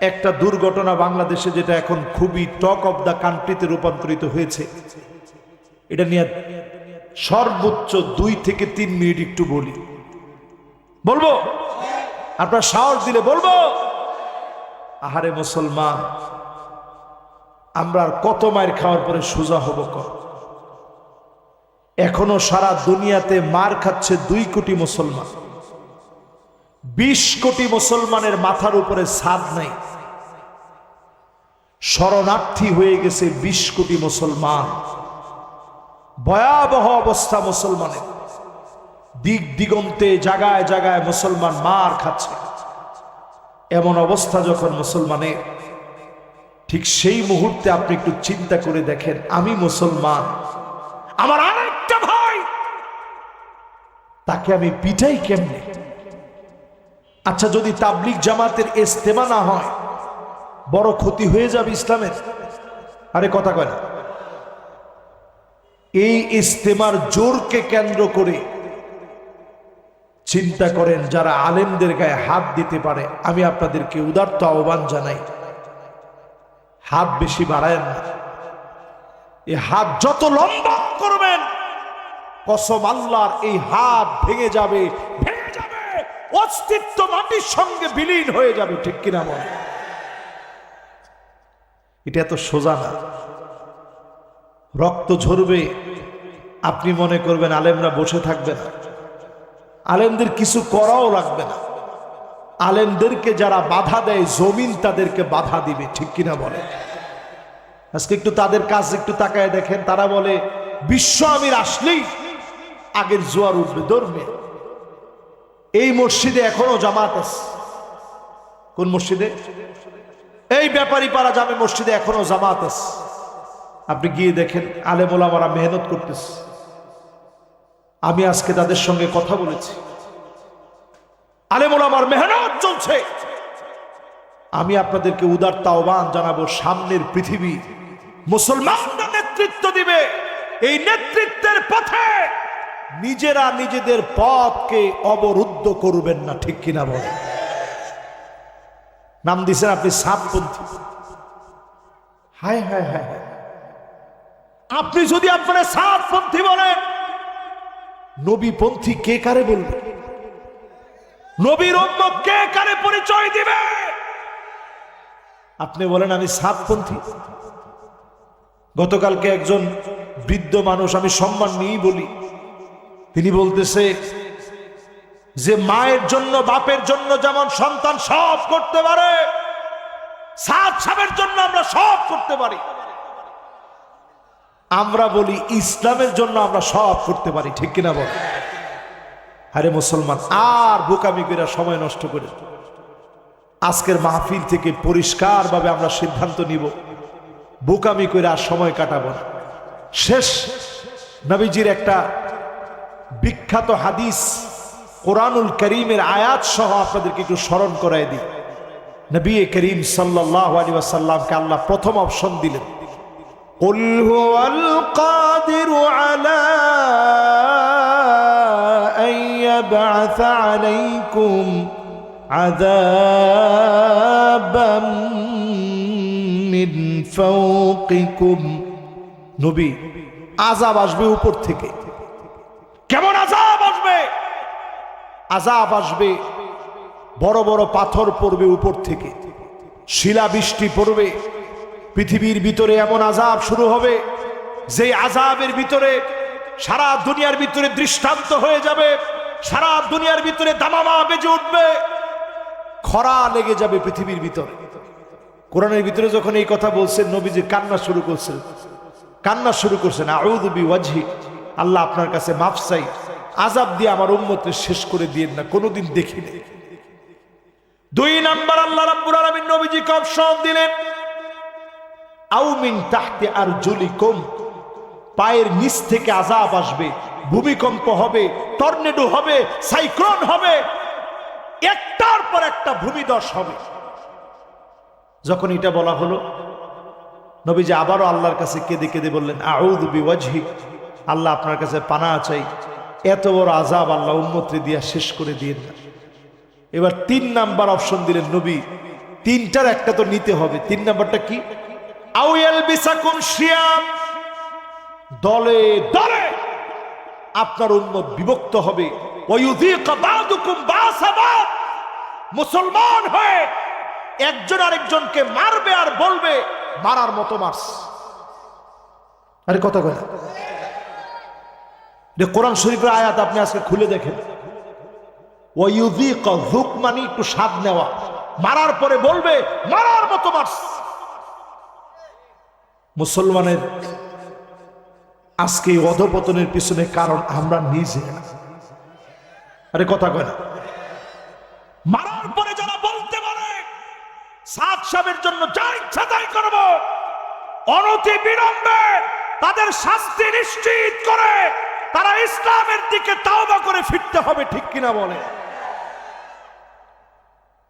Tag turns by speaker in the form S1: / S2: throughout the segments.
S1: একটা দুর্ঘটনা বাংলাদেশে যেটা এখন খুবই টক অব দ্য কান্ট্রিতে রূপান্তরিত হয়েছে। এটা নিয়ে সর্বোচ্চ দুই থেকে তিন মিনিট একটু বলি। বলব? আপনার সাহস দিলে বলব? আহারে মুসলমান, আমরা কত মায়ের খাওয়ার পরে সোজা হব ক? এখনও সারা দুনিয়াতে মার খাচ্ছে দুই কোটি মুসলমান। বিশ কোটি মুসলমানের মাথার উপরে ছাদ নাই। শরণার্থী হয়ে গেছে বিশ কোটি মুসলমান। ভয়াবহ অবস্থা মুসলমানের। দিক দিগন্তে জাগায় জাগায় মুসলমান মার খাচ্ছে। এমন অবস্থা যখন মুসলমানের, ঠিক সেই মুহূর্তে আপনি একটু চিন্তা করে দেখেন, আমি মুসলমান। আমার আরেকটা ভাই, তাকে আমি পিটাই কেমনে? আচ্ছা যদি তাবলিক জামাতের ইস্তেমা না হয়, বড় ক্ষতি হয়ে যাবে ইসলামের? আরে কথা কয় না। এই ইস্তেমার জোরকে কেন্দ্র করে চিন্তা করেন যারা আলেমদের গায়ে হাত দিতে পারে। আমি আপনাদেরকে উদার্ত আহ্বান জানাই, হাত বেশি বাড়ায়েন না। এই হাত যত লম্বা করবেন, কসম আল্লাহর এই হাত ভেঙে যাবে অস্তিত্ব মাটির সঙ্গে বিলীন হয়ে যাবে, ঠিক কিনা বল? এটা এত সোজা না। রক্ত ঝরবে, আপনি মনে করবেন আলেমরা বসে থাকবে না। আলেমদের কিছু করাও লাগবে না। আলেমদেরকে যারা বাধা দেয়, জমিন তাদেরকে বাধা দিবে, ঠিক কিনা বলে? আজকে একটু তাদের কাজ একটু তাকায় দেখেন, তারা বলে, বিশ্ব আমির আসলেই আগের জোয়ার উঠবে, ধরবে। এই মসজিদে এখনও জামাত আছে। কোন মসজিদে? এই ব্যাপারী পাড়া জামে মসজিদে এখনও জামাত আছে। আপনি গিয়ে দেখেন আলেমোলামারা মেহনত করতেছে। আমি আজকে তাদের সঙ্গে কথা বলেছি। আলেমোলামার মেহনত চলছে। আমি আপনাদেরকে উদারত আহ্বান জানাব, সামনের পৃথিবী মুসলমানরা নেতৃত্ব দিবে। এই নেতৃত্বের পথে নিজেরা নিজেদের পথকে অবরুদ্ধ করবেন না, ঠিক কিনা বলেন নাম দিছেন আপনি সাতপন্থী হায় হায় হায় আপনি যদি আপনারা সাতপন্থী বলেন নবীপন্থী কে কারে বলবে? নবীর অন্য কে কারে পরিচয় দিবে? আপনি বলেন, আমি সাতপন্থী গতকালকে একজন বৃদ্ধ মানুষ, আমি সম্মান নিয়েই বলি তিনি বলতেছে যে মায়ের জন্য, বাপের জন্য যেমন সন্তান সব করতে পারে সাবের জন্য আমরা সব করতে পারি। আমরা বলি ইসলামের জন্য আমরা সব করতে পারি, ঠিক কিনা বল? আরে মুসলমান, আর বোকামি করে সময় নষ্ট করে। আজকের মাহফিল থেকে পরিষ্কারভাবে আমরা সিদ্ধান্ত নিব, বোকামি করে আর সময় কাটাবো না। শেষ, নবীজির একটা বিখ্যাত হাদিস কোরআনুল করিমের আয়াত সহ আপনাদেরকে একটু স্মরণ করাই দিই নবী করিম সাল্লাহ আলী ওয়াসাল্লামকে আল্লাহ প্রথম অপশন দিলেন قل هو القادر على أن يبعث عليكم عذابا من فوقكم নবী আজাব আসবে উপর থেকে কেমন আজাব আসবে? আজাব আসবে বড় বড় পাথর পড়বে উপর থেকে। শিলা বৃষ্টি পড়বে। পৃথিবীর ভিতরে এমন আজাব শুরু হবে যে আজাবের ভিতরে সারা দুনিয়ার ভিতরে দৃষ্টান্ত হয়ে যাবে, সারা দুনিয়ার ভিতরে দামামা বেজে উঠবে। খরা লেগে যাবে পৃথিবীর ভিতরে। কোরআনের ভিতরে যখন এই কথা বলছেন, নবীজি কান্না শুরু করছেন। কান্না শুরু করছেন আউদবি ওয়াজহি আল্লাহ আপনার কাছে মাফ চাই। আজাব দিয়ে আমার উম্মতকে শেষ করে দিয়েন না, কোনোদিন দেখি দেখিনি দুই নাম্বার আল্লাহ রাব্বুল আলামিন নবীজিকে অপশন দিলেন আউমিন তাহতে আর জলি কম পায়ের নিচ থেকে আজাব আসবে, ভূমিকম্প হবে, টর্নেডো হবে, সাইক্লোন হবে, একটার পর একটা ভূমিদশ হবে। যখন এটা বলা হলো, নবীজি আবারও আল্লাহর কাছে কেঁদে কেঁদে বললেন আউদ বিওয়াজহি আল্লাহ আপনার কাছে পানা চাই। এত বড় আজাব আল্লাহ উন্মত্রী দিয়া শেষ করে দিয়ে না। এবার তিন নাম্বার অপশন দিলেন নবী। তিনটার একটা তো নিতে হবে। তিন নাম্বারটা কি? দলে দলে আপনার উম্মত বিভক্ত হবে। মুসলমান হয়ে একজন আরেকজনকে মারবে আর বলবে, মারার মতো মারস। আরে কথা এটা কোরআন শরীফের আয়াত আপনি আজকে খুলে দেখেন। মানে একটু স্বাদ নেওয়া। মারার পরে বলবে, মারার মতো মারস মুসলমানের আজকে এই অধপতনের পিছনে কারণ আমরা নিজে। আরে কথা কয় না। মারার পরে যারা বলতে পারে সাত সাহেবের জন্য যা ইচ্ছা তাই করব। অনতি বিলম্বে তাদের শাস্তি নিশ্চিত করে তারা ইসলামের দিকে তাওবা করে ফিরতে হবে, ঠিক কিনা বলে?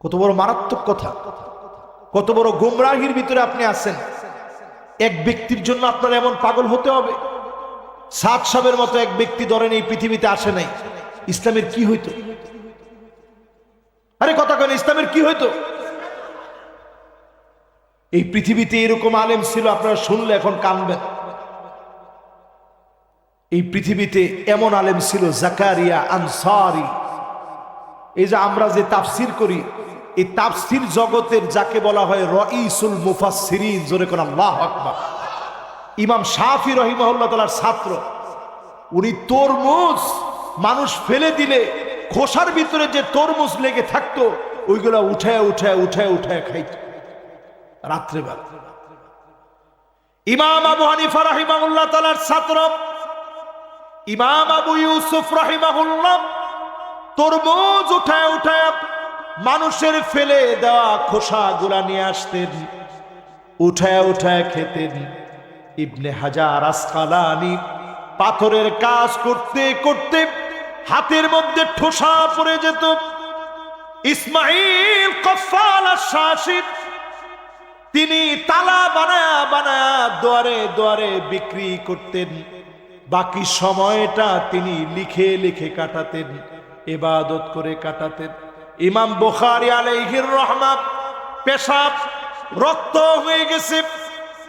S1: কত বড় মারাত্মক কথা। কত বড় গুমরাহির ভিতরে আপনি আছেন। এক ব্যক্তির জন্য আপনার এমন পাগল হতে হবে। সাত সাবের মতো এক ব্যক্তি ধরেন এই পৃথিবীতে আসে নাই। ইসলামের কি হইতো? আরে কথা কেন ইসলামের কি হইতো? এই পৃথিবীতে এরকম আলেম ছিল, আপনারা শুনলে এখন কানবেন। এই পৃথিবীতে এমন আলেম ছিল, জাকারিয়া, আনসারি। এই যে আমরা যে তাফসির করি, এই তাফসির জগতের যাকে বলা হয় রইসুল মুফাসসিরিন, জোরে কোন আল্লাহ আকবার। ইমাম শাফি রহিমাহুল্লাহ তালার ছাত্র, উনি তরমুজ মানুষ ফেলে দিলে, খোসার ভিতরে যে তরমুজ লেগে থাকতো, ওইগুলা উঠায় উঠায় উঠায় উঠায় খাইত। রাত্রেবেলা। ইমাম আবু হানিফা রহিমাহুল্লাহ তালার ছাত্র ইমাম আবু ইউসুফ রহিমাহুল্লাহ তরমুজ উঠায় উঠায় মানুষের ফেলে দেওয়া খোসা গুলা নিয়ে আসতেন, উঠায় উঠায় খেতেন। ইবনে হাজার আসকালানি পাথরের কাজ করতে করতে হাতের মধ্যে ঠোসা পড়ে যেত। ইসমাইল কফাল শাসিব তিনি তালা বানায়া বানায়া দুয়ারে দুয়ারে বিক্রি করতেন। বাকি সময়টা তিনি লিখে লিখে কাটাতেন এবাদত করে কাটাতেন। ইমাম বুখারী আলাইহির রহমান পেশাব রক্ত হয়ে গেছে,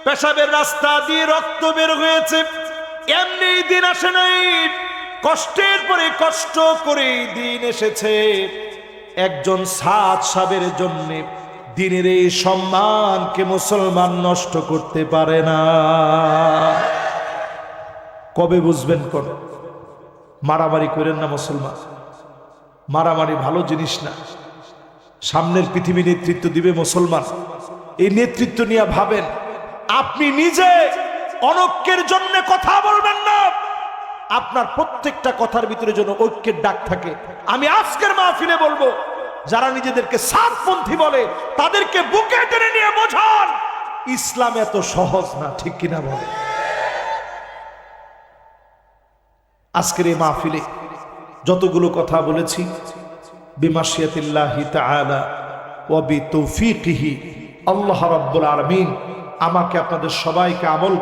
S1: পেশাবের রাস্তা দিয়ে রক্ত বের হয়েছে। এমনি দিন আসে নাই, কষ্টের পরে কষ্ট করে দিন এসেছে। একজন সাত সাবের জন্য দিনের এই সম্মানকে মুসলমান নষ্ট করতে পারে না। কবে বুঝবেন কোন মারামারি করেন না মুসলমান। মারামারি ভালো জিনিস না। সামনের পৃথিবী নেতৃত্ব দিবে মুসলমান। এই নেতৃত্ব নিয়ে ভাবেন, আপনি নিজে অনৈক্যের জন্য কথা বলবেন না। আপনার প্রত্যেকটা কথার ভিতরে যেন ঐক্যের ডাক থাকে। আমি আজকের মাহফিলে বলব, যারা নিজেদেরকে সাতপন্থী বলে, তাদেরকে বুকে টেনে নিয়ে বোঝান। ইসলাম এত সহজ না, ঠিক কিনা বলে আজকের এই মাহফিলে যতগুলো কথা বলেছি, বিমাশিয়াতিল্লাহি তাআলা ওয়া বিতৌফিকিহি, আল্লাহ রাব্বুল আলামিন আমাকে আপনাদের সবাইকে আমল